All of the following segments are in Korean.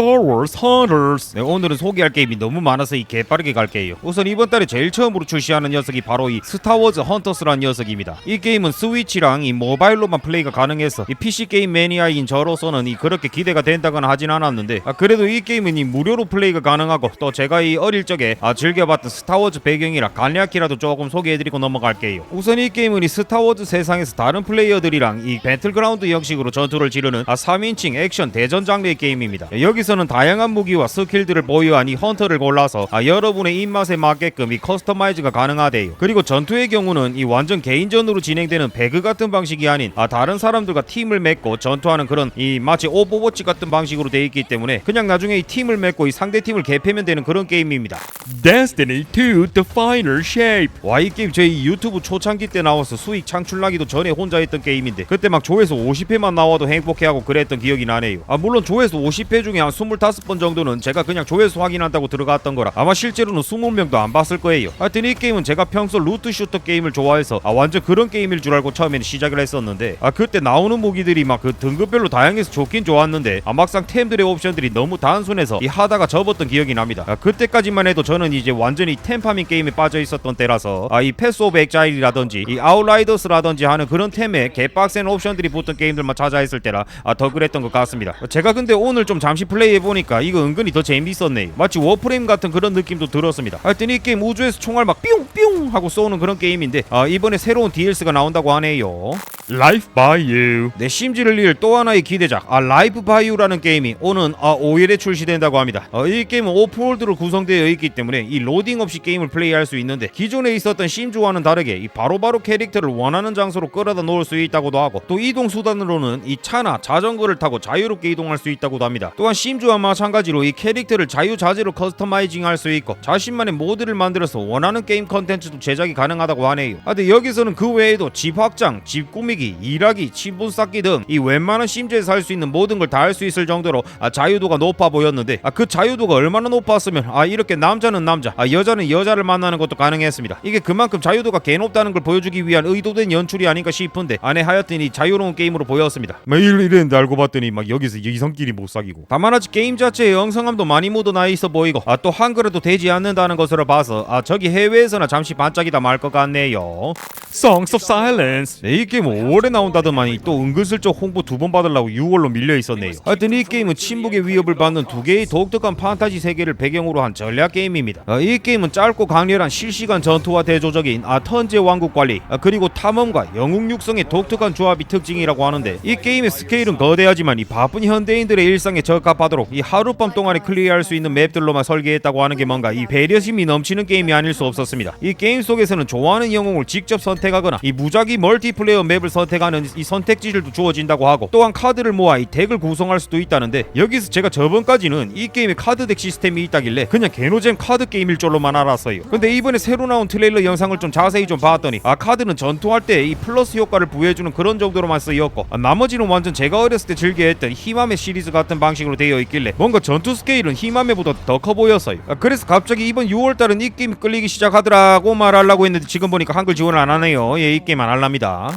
Wars Hunters. 네, 오늘은 소개할 게임이 너무 많아서 이 개빠르게 갈게요. 우선 이번 달에 제일 처음으로 출시하는 녀석이 바로 이 스타워즈 헌터스란 녀석입니다. 이 게임은 스위치랑 이 모바일로만 플레이가 가능해서 이 PC 게임 매니아인 저로서는 이 그렇게 기대가 된다거나 하진 않았는데 아, 그래도 이 게임은 이 무료로 플레이가 가능하고 또 제가 이 어릴 적에 아, 즐겨봤던 스타워즈 배경이라 간략히라도 조금 소개해드리고 넘어갈게요. 우선 이 게임은 이 스타워즈 세상에서 다른 플레이어들이랑 이 배틀그라운드 형식으로 전투를 지르는 아, 3인칭 액션 대전 장르의 게임입니다. 여기 서는 다양한 무기와 스킬들을 보유한 이 헌터를 골라서 아, 여러분의 입맛에 맞게끔 이 커스터마이즈가 가능하대요. 그리고 전투의 경우는 이 완전 개인전으로 진행되는 배그 같은 방식이 아닌 아, 다른 사람들과 팀을 맺고 전투하는 그런 이 마치 오버워치 같은 방식으로 돼 있기 때문에 그냥 나중에 이 팀을 맺고 이 상대 팀을 개패면 되는 그런 게임입니다. Destiny 2 The Final Shape 와 이 게임 저희 유튜브 초창기 때 나와서 수익 창출나기도 전에 혼자 했던 게임인데 그때 막 조회수 50회만 나와도 행복해하고 그랬던 기억이 나네요 아 물론 조회수 50회 중에 한 25번 정도는 제가 그냥 조회수 확인한다고 들어갔던 거라 아마 실제로는 20명도 안 봤을 거예요. 하여튼 이 게임은 제가 평소 루트 슈터 게임을 좋아해서 아 완전 그런 게임일 줄 알고 처음에는 시작을 했었는데 아 그때 나오는 무기들이 막 그 등급별로 다양해서 좋긴 좋았는데 아 막상 템들의 옵션들이 너무 단순해서 이 하다가 접었던 기억이 납니다. 아 그때까지만 해도 저는 이제 완전히 템파밍 게임에 빠져 있었던 때라서 아 이 패스 오브 엑자일이라든지 이 아웃라이더스라든지 하는 그런 템에 개빡센 옵션들이 붙은 게임들만 찾아 했을 때라 아 더 그랬던 것 같습니다. 제가 근데 오늘 좀 잠시 플레이 해 보니까 이거 은근히 더 재밌었네요 마치 워프레임 같은 그런 느낌도 들었습니다. 하여튼 이 게임 우주에서 총알 막 뿅뿅 하고 쏘는 그런 게임인데 아 이번에 새로운 DLC가 나온다고 하네요. Life by You. 내 심지를 이을 또 하나의 기대작 아 라이프 바이오라는 게임이 오는 아 5일에 출시된다고 합니다. 어, 이 게임은 오픈월드로 구성되어 있기 때문에 이 로딩 없이 게임을 플레이할 수 있는데 기존에 있었던 심주와는 다르게 이 바로바로 캐릭터를 원하는 장소로 끌어다 놓을 수 있다고도 하고 또 이동 수단으로는 이 차나 자전거를 타고 자유롭게 이동할 수 있다고도 합니다. 또한 심 주와 마찬가지로 이 캐릭터를 자유자재로 커스터마이징 할 수 있고 자신만의 모드를 만들어서 원하는 게임 컨텐츠도 제작이 가능하다고 하네요 아, 근데 여기서는 그 외에도 집 확장, 집 꾸미기, 일하기, 친분 쌓기 등 이 웬만한 심지에서 할 수 있는 모든 걸 다 할 수 있을 정도로 아, 자유도가 높아 보였는데 아, 그 자유도가 얼마나 높았으면 아 이렇게 남자는 남자, 아, 여자는 여자를 만나는 것도 가능했습니다. 이게 그만큼 자유도가 개 높다는 걸 보여주기 위한 의도된 연출이 아닌가 싶은데 안에 하여튼 이 자유로운 게임으로 보였습니다. 매일 이랬는데 알고 봤더니 막 여기서 이성끼리 못 사귀고 다만 아직 게임 자체의 영성함도 많이 묻어나 있어 보이고 아 또 한글에도 되지 않는다는 것으로 봐서 아 저기 해외에서나 잠시 반짝이다 말 것 같네요. Songs of Silence 네, 이 게임 5월에 나온다더만이 또 은근슬쩍 홍보 두 번 받으려고 6월로 밀려 있었네요. 하여튼 이 게임은 침묵의 위협을 받는 두 개의 독특한 판타지 세계를 배경으로 한 전략 게임입니다. 어, 이 게임은 짧고 강렬한 실시간 전투와 대조적인 아 턴제 왕국 관리 아, 그리고 탐험과 영웅 육성의 독특한 조합이 특징이라고 하는데 이 게임의 스케일은 거대하지만 이 바쁜 현대인들의 일상에 적합하 도록 이 하룻밤 동안에 클리어할 수 있는 맵들로만 설계했다고 하는 게 뭔가 이 배려심이 넘치는 게임이 아닐 수 없었습니다. 이 게임 속에서는 좋아하는 영웅을 직접 선택하거나 이 무작위 멀티플레이어 맵을 선택하는 이 선택지들도 주어진다고 하고 또한 카드를 모아 이 덱을 구성할 수도 있다는데 여기서 제가 저번까지는 이 게임에 카드 덱 시스템이 있다길래 그냥 개노잼 카드 게임일 줄로만 알았어요. 근데 이번에 새로 나온 트레일러 영상을 좀 자세히 좀 봤더니 아 카드는 전투할 때 이 플러스 효과를 부여해주는 그런 정도로만 쓰였고 아, 나머지는 완전 제가 어렸을 때 즐겨했던 히마메 시리즈 같은 방식으로 되어 있길래 뭔가 전투 스케일은 히마메보다 더 커 보였어요. 아, 그래서 갑자기 이번 6월달은 이 게임이 끌리기 시작하더라고 말하려고 했는데 지금 보니까 한글 지원을 안 하네요. 예, 이 게임 안 할랍니다.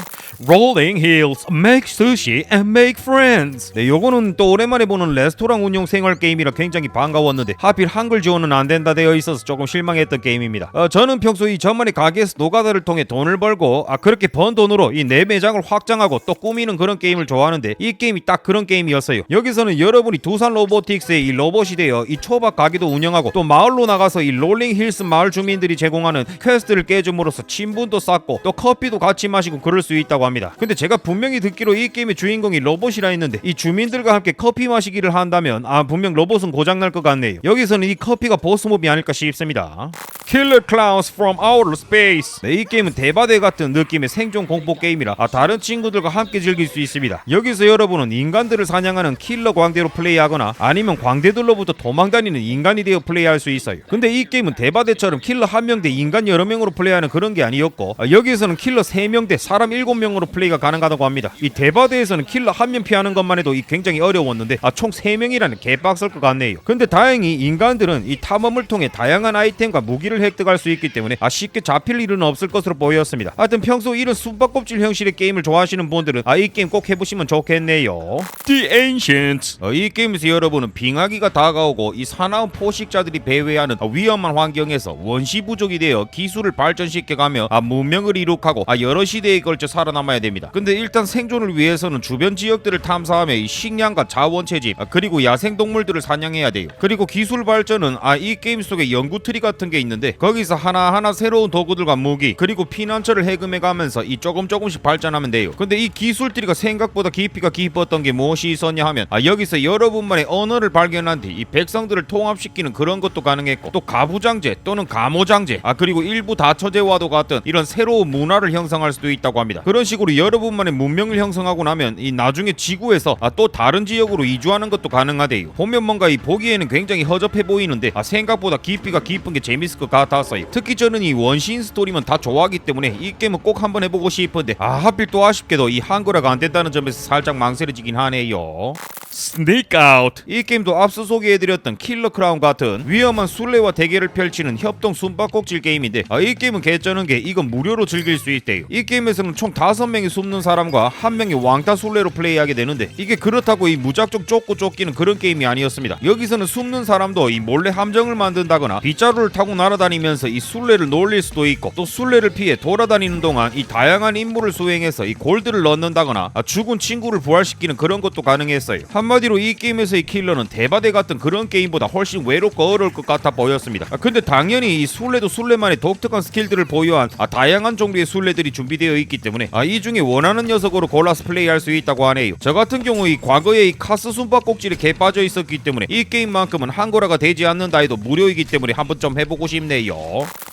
Rolling Hills Make Sushi and Make Friends 네, 요거는 또 오랜만에 보는 레스토랑 운영 생활 게임이라 굉장히 반가웠는데 하필 한글 지원은 안 된다 되어 있어서 조금 실망했던 게임입니다. 어, 저는 평소 이 저만의 가게에서 노가다를 통해 돈을 벌고 아 그렇게 번 돈으로 이 내 매장을 확장하고 또 꾸미는 그런 게임을 좋아하는데 이 게임이 딱 그런 게임이었어요. 여기서는 여러분이 두산 로보틱스의 이 로봇이 되어 이 초밥 가게도 운영하고 또 마을로 나가서 이 롤링 힐스 마을 주민들이 제공하는 퀘스트를 깨줌으로써 친분도 쌓고 또 커피도 같이 마시고 그럴 수 있다고 합니다. 근데 제가 분명히 듣기로 이 게임의 주인공이 로봇이라 했는데 이 주민들과 함께 커피 마시기를 한다면 아 분명 로봇은 고장 날 것 같네요. 여기서는 이 커피가 보스몹이 아닐까 싶습니다. Killer Clowns from Outer Space. 네, 이 게임은 대바대 같은 느낌의 생존 공포 게임이라 아, 다른 친구들과 함께 즐길 수 있습니다. 여기서 여러분은 인간들을 사냥하는 킬러 광대로 플레이하거나 아니면 광대들로부터 도망다니는 인간이 되어 플레이할 수 있어요. 근데 이 게임은 대바대처럼 킬러 한 명 대 인간 여러 명으로 플레이하는 그런 게 아니었고 아, 여기에서는 킬러 3명 대 사람 7명으로 플레이가 가능하다고 합니다. 이 대바대에서는 킬러 한 명 피하는 것만 해도 이 굉장히 어려웠는데 아, 총 3명이라는 개빡설 것 같네요. 근데 다행히 인간들은 이 탐험을 통해 다양한 아이템과 무기를 피를 획득할 수 있기 때문에 아 쉽게 잡힐 일은 없을 것으로 보였습니다. 하여튼 평소 이런 숨바꼭질 형식의 게임을 좋아하시는 분들은 아 이 게임 꼭 해보시면 좋겠네요. The ancients. 어, 이 게임에서 여러분은 빙하기가 다가오고 이 사나운 포식자들이 배회하는 아, 위험한 환경에서 원시 부족이 되어 기술을 발전시켜가며 아, 문명을 이룩하고 아, 여러 시대에 걸쳐 살아남아야 됩니다. 근데 일단 생존을 위해서는 주변 지역들을 탐사하며 이 식량과 자원 채집 아, 그리고 야생 동물들을 사냥해야 돼요. 그리고 기술 발전은 아, 이 게임 속에 연구 트리 같은 게 있는데 거기서 하나하나 새로운 도구들과 무기 그리고 피난처를 해금해 가면서 이 조금 조금씩 발전하면 돼요. 근데 이 기술 트리가 생각보다 깊이가 깊었던 게 무엇이 있었냐 하면 아, 여기서 여러분만의 언어를 발견한 뒤 이 백성들을 통합시키는 그런 것도 가능했고 또 가부장제 또는 가모장제 아 그리고 일부 다처제와도 같은 이런 새로운 문화를 형성할 수도 있다고 합니다. 그런 식으로 여러분만의 문명을 형성하고 나면 이 나중에 지구에서 아, 또 다른 지역으로 이주하는 것도 가능하대요. 보면 뭔가 이 보기에는 굉장히 허접해 보이는데 아, 생각보다 깊이가 깊은 게 재밌을 것 같 았어요. 특히 저는 이 원시인 스토리만 다 좋아하기 때문에 이 게임은 꼭 한번 해보고 싶은데 아 하필 또 아쉽게도 이 한글화가 안 된다는 점에서 살짝 망설여지긴 하네요. Sneak out. 이 게임도 앞서 소개해드렸던 킬러 크라운 같은 위험한 술래와 대결을 펼치는 협동 숨바꼭질 게임인데 아, 이 게임은 개쩌는 게 이건 무료로 즐길 수 있대요. 이 게임에서는 총 다섯 명이 숨는 사람과 한 명이 왕따 술래로 플레이하게 되는데 이게 그렇다고 이 무작정 쫓고 쫓기는 그런 게임이 아니었습니다. 여기서는 숨는 사람도 이 몰래 함정을 만든다거나 빗자루를 타고 날아다니면서 이 술래를 놀릴 수도 있고 또 술래를 피해 돌아다니는 동안 이 다양한 임무를 수행해서 이 골드를 넣는다거나 아, 죽은 친구를 부활시키는 그런 것도 가능했어요. 한 마디로 이 게임에서의 킬러는 대바대 같은 그런 게임보다 훨씬 외롭고 어려울 것 같아 보였습니다. 아, 근데 당연히 이 술래도 술래만의 독특한 스킬들을 보유한 아, 다양한 종류의 술래들이 준비되어 있기 때문에 아, 이 중에 원하는 녀석으로 골라서 플레이할 수 있다고 하네요. 저 같은 경우 이 과거에 이 카스 숨바꼭질에 개 빠져 있었기 때문에 이 게임만큼은 한거라가 되지 않는다 해도 무료이기 때문에 한번 좀 해보고 싶네요.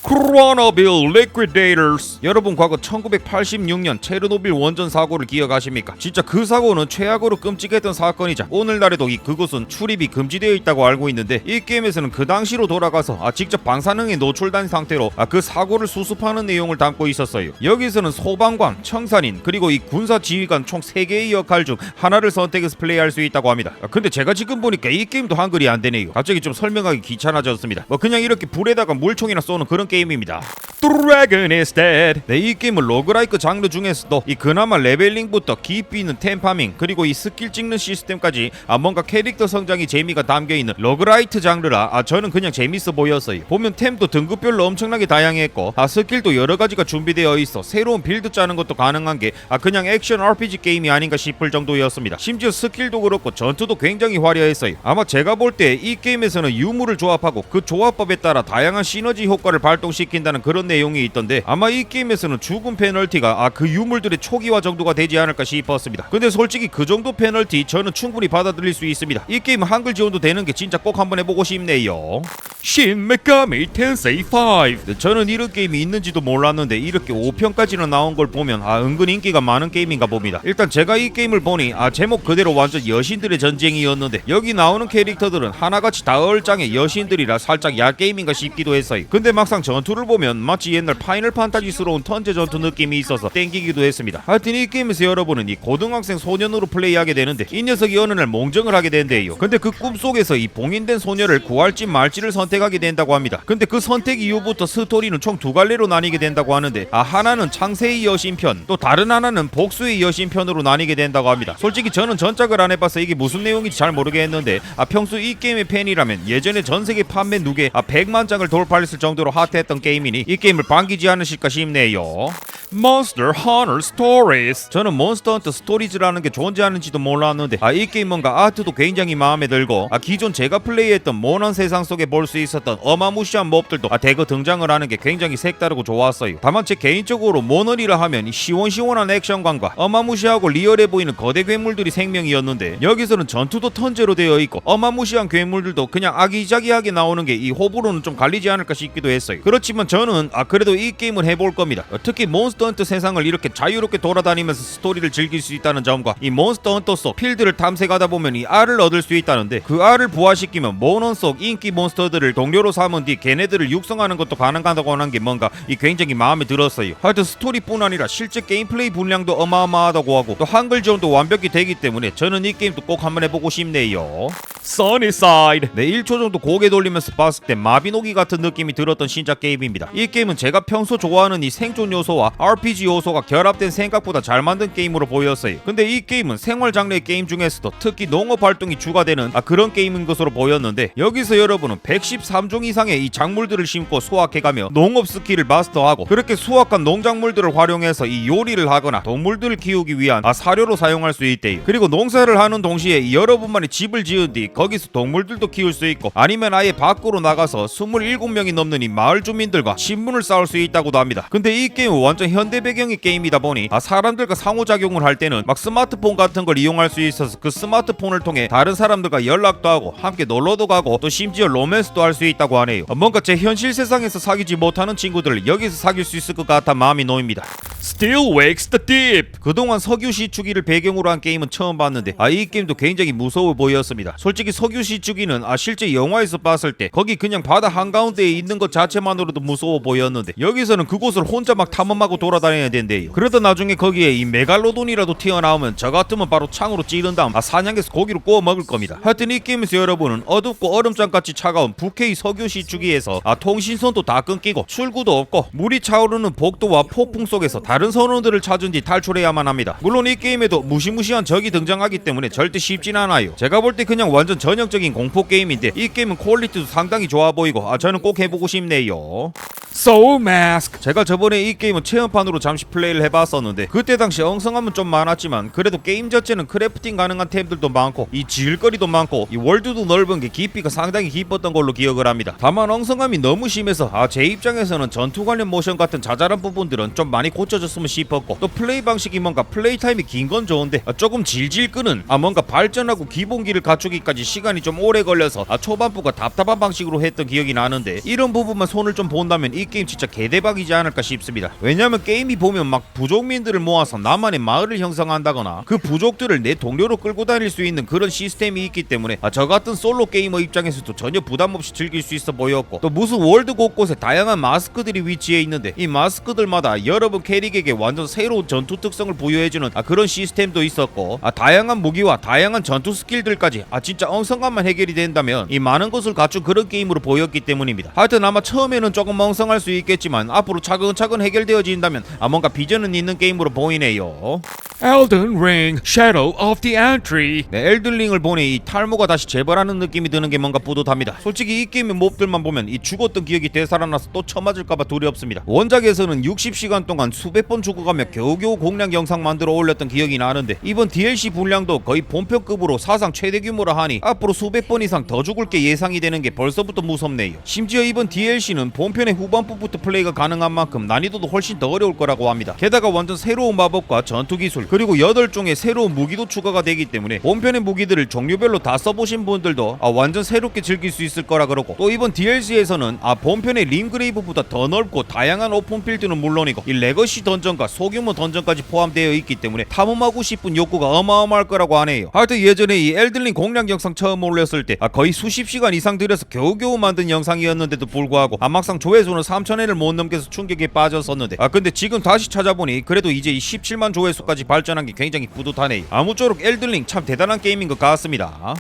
Chronobil liquidators. 여러분 과거 1986년 체르노빌 원전 사고를 기억하십니까? 진짜 그 사고는 최악으로 끔찍했던 사건이자 오늘날에도 이 그곳은 출입이 금지되어 있다고 알고 있는데 이 게임에서는 그 당시로 돌아가서 아 직접 방사능에 노출된 상태로 아 그 사고를 수습하는 내용을 담고 있었어요. 여기서는 소방관, 청산인 그리고 이 군사 지휘관 총 3개의 역할 중 하나를 선택해서 플레이할 수 있다고 합니다. 아, 근데 제가 지금 보니까 이 게임도 한글이 안 되네요. 갑자기 좀 설명하기 귀찮아졌습니다. 뭐 그냥 이렇게 불에다가 물총이나 쏘는 그런 게임입니다. Dragon is dead. 네, 이 게임은 로그라이크 장르 중에서도 이 그나마 레벨링부터 깊이 있는 템파밍 그리고 이 스킬 찍는 시스템까지 아 뭔가 캐릭터 성장이 재미가 담겨 있는 로그라이트 장르라 아 저는 그냥 재밌어 보였어요. 보면 템도 등급별로 엄청나게 다양했고 아 스킬도 여러 가지가 준비되어 있어 새로운 빌드 짜는 것도 가능한 게 아 그냥 액션 RPG 게임이 아닌가 싶을 정도였습니다. 심지어 스킬도 그렇고 전투도 굉장히 화려했어요. 아마 제가 볼 때 이 게임에서는 유물을 조합하고 그 조합법에 따라 다양한 시너지 효과를 발동시킨다는 그런 내용이 있던데 아마 이 게임에서는 죽음 페널티가 아 그 유물들의 초기화 정도가 되지 않을까 싶었습니다. 근데 솔직히 그 정도 페널티 저는 충분히 받아들일 수 있습니다. 이 게임 한글 지원도 되는 게 진짜 꼭 한번 해보고 싶네요. Shin Megami Tensei 5. 네, 저는 이런 게임이 있는지도 몰랐는데 이렇게 5편까지는 나온 걸 보면 아 은근 인기가 많은 게임인가 봅니다. 일단 제가 이 게임을 보니 아 제목 그대로 완전 여신들의 전쟁이었는데 여기 나오는 캐릭터들은 하나같이 다 얼짱의 여신들이라 살짝 야 게임인가 싶기도 했어요. 근데 막상 전투를 보면 마치 옛날 파이널 판타지스러운 턴제 전투 느낌이 있어서 땡기기도 했습니다. 하여튼 이 게임에서 여러분은 이 고등학생 소년으로 플레이하게 되는데 이 녀석이 어느 날 몽정을 하게 된대요. 근데 그 꿈속에서 이 봉인된 소녀를 구할지 말지를 선택 하게 된다고 합니다. 근데 그 선택 이후부터 스토리는 총 두 갈래로 나뉘게 된다고 하는데 아 하나는 창세의 여신편 또 다른 하나는 복수의 여신편으로 나뉘게 된다고 합니다. 솔직히 저는 전작을 안 해봐서 이게 무슨 내용인지 잘 모르겠는데 아 평소 이 게임의 팬이라면 예전에 전 세계 판매 누계 아 100만 장을 돌파했을 정도로 핫했던 게임이니 이 게임을 반기지 않으실까 싶네요. Monster Hunter Stories. 저는 몬스터 헌터 스토리즈라는 게 존재하는지도 몰랐는데 아 이 게임 뭔가 아트도 굉장히 마음에 들고 아 기존 제가 플레이했던 모난 세상 속에 볼 수 있었던 어마무시한 몹들도 아 대거 등장을 하는 게 굉장히 색다르고 좋았어요. 다만 제 개인적으로 모넌이라 하면 이 시원시원한 액션감과 어마무시하고 리얼해 보이는 거대 괴물들이 생명이었는데 여기서는 전투도 턴제로 되어 있고 어마무시한 괴물들도 그냥 아기자기하게 나오는 게 이 호불호는 좀 갈리지 않을까 싶기도 했어요. 그렇지만 저는 아 그래도 이 게임을 해볼 겁니다. 어, 특히 몬스터 몬스터 헌터 세상을 이렇게 자유롭게 돌아다니면서 스토리를 즐길 수 있다는 점과 이 몬스터 헌터 속 필드를 탐색하다 보면 이 알을 얻을 수 있다는데 그 알을 부화시키면 모넌 속 인기 몬스터들을 동료로 삼은 뒤 걔네들을 육성하는 것도 가능하다고 하는 게 뭔가 이 굉장히 마음에 들었어요. 하여튼 스토리뿐 아니라 실제 게임 플레이 분량도 어마어마하다고 하고 또 한글 지원도 완벽히 되기 때문에 저는 이 게임도 꼭 한번 해보고 싶네요. Sunnyside. 네, 1초 정도 고개 돌리면서 봤을 때 마비노기 같은 느낌이 들었던 신작 게임입니다. 이 게임은 제가 평소 좋아하는 이 생존 요소와 RPG 요소가 결합된 생각보다 잘 만든 게임으로 보였어요. 근데 이 게임은 생활 장르의 게임 중에서도 특히 농업 활동이 주가 되는 아, 그런 게임인 것으로 보였는데 여기서 여러분은 113종 이상의 이 작물들을 심고 수확해가며 농업 스킬을 마스터하고 그렇게 수확한 농작물들을 활용해서 이 요리를 하거나 동물들을 키우기 위한 아, 사료로 사용할 수 있대요. 그리고 농사를 하는 동시에 이 여러분만의 집을 지은 뒤 거기서 동물들도 키울 수 있고 아니면 아예 밖으로 나가서 27명이 넘는 이 마을 주민들과 신문을 쌓을 수 있다고도 합니다. 근데 이 게임은 완전 현대 배경의 게임이다 보니 아, 사람들과 상호작용을 할 때는 막 스마트폰 같은 걸 이용할 수 있어서 그 스마트폰을 통해 다른 사람들과 연락도 하고 함께 놀러도 가고 또 심지어 로맨스도 할수 있다고 하네요. 어, 뭔가 제 현실 세상에서 사귀지 못하는 친구들을 여기서 사귈 수 있을 것 같아 마음이 놓입니다. Still wakes the deep. 그동안 석유 시추기를 배경으로 한 게임은 처음 봤는데 아 이 게임도 굉장히 무서워 보였습니다. 솔직히 석유 시추기는 아 실제 영화에서 봤을 때 거기 그냥 바다 한가운데에 있는 것 자체만으로도 무서워 보였는데 여기서는 그곳을 혼자 막 탐험하고 돌아다녀야 된대요. 그러다 나중에 거기에 이 메갈로돈이라도 튀어나오면 저 같으면 바로 창으로 찌른 다음 아 사냥해서 고기로 구워 먹을 겁니다. 하여튼 이 게임에서 여러분은 어둡고 얼음장같이 차가운 북해 의 석유 시추기에서 아 통신선도 다 끊기고 출구도 없고 물이 차오르는 복도와 폭풍 속에서 다른 선원들을 찾은 뒤 탈출해야만 합니다. 물론 이 게임에도 무시무시한 적이 등장하기 때문에 절대 쉽진 않아요. 제가 볼 때 그냥 완전 전형적인 공포 게임인데 이 게임은 퀄리티도 상당히 좋아 보이고 아 저는 꼭 해보고 싶네요. Soul Mask. 제가 저번에 이 게임은 체험판으로 잠시 플레이를 해봤었는데 그때 당시 엉성함은 좀 많았지만 그래도 게임 자체는 크래프팅 가능한 템들도 많고 이 지을거리도 많고 이 월드도 넓은 게 깊이가 상당히 깊었던 걸로 기억을 합니다. 다만 엉성함이 너무 심해서 아 제 입장에서는 전투 관련 모션 같은 자잘한 부분들은 좀 많이 고쳐졌으면 싶었고 또 플레이 방식이 뭔가 플레이 타임이 긴 건 좋은데 아, 조금 질질 끄는 아 뭔가 발전하고 기본기를 갖추기까지 시간이 좀 오래 걸려서 아 초반부가 답답한 방식으로 했던 기억이 나는데 이런 부분만 손을 좀 본다면 이 게임 진짜 개대박이지 않을까 싶습니다. 왜냐면 게임이 보면 막 부족민들을 모아서 나만의 마을을 형성한다거나 그 부족들을 내 동료로 끌고 다닐 수 있는 그런 시스템이 있기 때문에 아, 저 같은 솔로 게이머 입장에서도 전혀 부담 없이 즐길 수 있어 보였고 또 무슨 월드 곳곳에 다양한 마스크들이 위치해 있는데 이 마스크들마다 여러분 캐릭에게 완전 새로운 전투 특성을 부여해주는 아, 그런 시스템도 있었고 아, 다양한 무기와 다양한 전투 스킬들까지 아 진짜 엉성함만 해결이 된다면 이 많은 것을 갖춘 그런 게임으로 보였기 때문입니다. 하여튼 아마 처음에는 조금 엉성 할 수 있겠지만 앞으로 차근차근 해결되어진다면 아 뭔가 비전은 있는 게임으로 보이네요. Elden Ring. Shadow of the Entry. 네, 엘들링을 보니 이 탈모가 다시 재발하는 느낌이 드는 게 뭔가 뿌듯합니다. 솔직히 이 게임의 몹들만 보면 이 죽었던 기억이 되살아나서 또 쳐맞을까봐 두렵습니다. 원작에서는 60시간 동안 수백 번 죽어가며 겨우겨우 공략 영상 만들어 올렸던 기억이 나는데 이번 DLC 분량도 거의 본편급으로 사상 최대 규모라 하니 앞으로 수백 번 이상 더 죽을 게 예상이 되는 게 벌써부터 무섭네요. 심지어 이번 DLC는 본편의 후반 부부터 플레이가 가능한 만큼 난이도도 훨씬 더 어려울 거라고 합니다. 게다가 완전 새로운 마법과 전투 기술 그리고 8종의 새로운 무기도 추가가 되기 때문에 본편의 무기들을 종류별로 다 써보신 분들도 아, 완전 새롭게 즐길 수 있을 거라 그러고 또 이번 DLC에서는 아 본편의 림그레이브보다 더 넓고 다양한 오픈필드는 물론이고 이 레거시 던전과 소규모 던전까지 포함되어 있기 때문에 탐험하고 싶은 욕구가 어마어마할 거라고 하네요. 하여튼 예전에 이 엘들링 공략 영상 처음 올렸을 때 아, 거의 수십 시간 이상 들여서 겨우겨우 만든 영상이었는데도 불구하고 아, 막상 조회수는 3천회를 못 넘겨서 충격에 빠졌었는데 아 근데 지금 다시 찾아보니 그래도 이제 이 17만 조회수까지 발전한 게 굉장히 뿌듯하네요. 아무쪼록 엘들링 참 대단한 게임인 것 같습니다.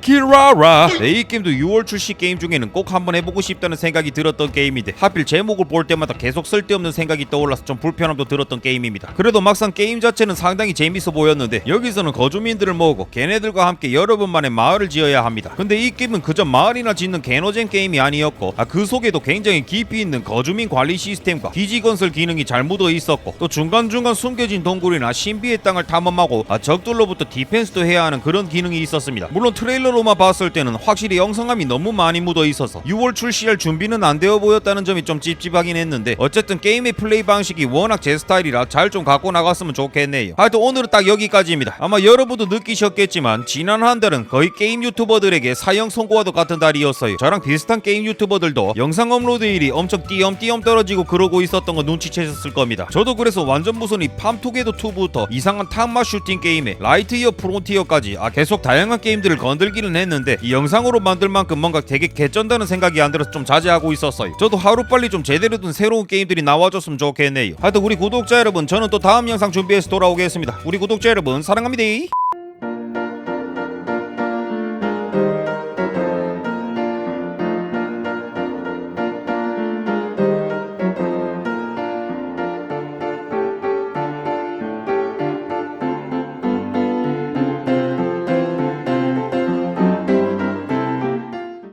Kirara. 네, 이 게임도 6월 출시 게임 중에는 꼭 한번 해보고 싶다는 생각이 들었던 게임인데 하필 제목을 볼 때마다 계속 쓸데없는 생각이 떠올라서 좀 불편함도 들었던 게임입니다. 그래도 막상 게임 자체는 상당히 재밌어 보였는데 여기서는 거주민들을 모으고 걔네들과 함께 여러분만의 마을을 지어야 합니다. 근데 이 게임은 그저 마을이나 짓는 개노잼 게임이 아니었고 아, 그 속에도 굉장히 깊이 있는 거주민 관리 시스템과 기지 건설 기능이 잘 묻어 있었고 또 중간중간 숨겨진 동굴 얼굴이나 신비의 땅을 탐험하고 아, 적들로부터 디펜스도 해야 하는 그런 기능이 있었습니다. 물론 트레일러로만 봤을 때는 확실히 영상감이 너무 많이 묻어 있어서 6월 출시할 준비는 안 되어 보였다는 점이 좀 찝찝하긴 했는데 어쨌든 게임의 플레이 방식이 워낙 제 스타일이라 잘 좀 갖고 나갔으면 좋겠네요. 하여튼 오늘은 딱 여기까지입니다. 아마 여러분도 느끼셨겠지만 지난 한 달은 거의 게임 유튜버들에게 사형 선고와도 같은 달이었어요. 저랑 비슷한 게임 유튜버들도 영상 업로드 일이 엄청 띄엄띄엄 떨어지고 그러고 있었던 거 눈치채셨을 겁니다. 저도 그래서 완전 무슨 이 팜투게더 2부터 이상한 탐마 슈팅 게임에 라이트이어 프론티어까지 아 계속 다양한 게임들을 건들기는 했는데 이 영상으로 만들 만큼 뭔가 되게 개쩐다는 생각이 안 들어서 좀 자제하고 있었어요. 저도 하루빨리 좀 제대로 된 새로운 게임들이 나와줬으면 좋겠네요. 하여튼 우리 구독자 여러분 저는 또 다음 영상 준비해서 돌아오겠습니다. 우리 구독자 여러분 사랑합니다.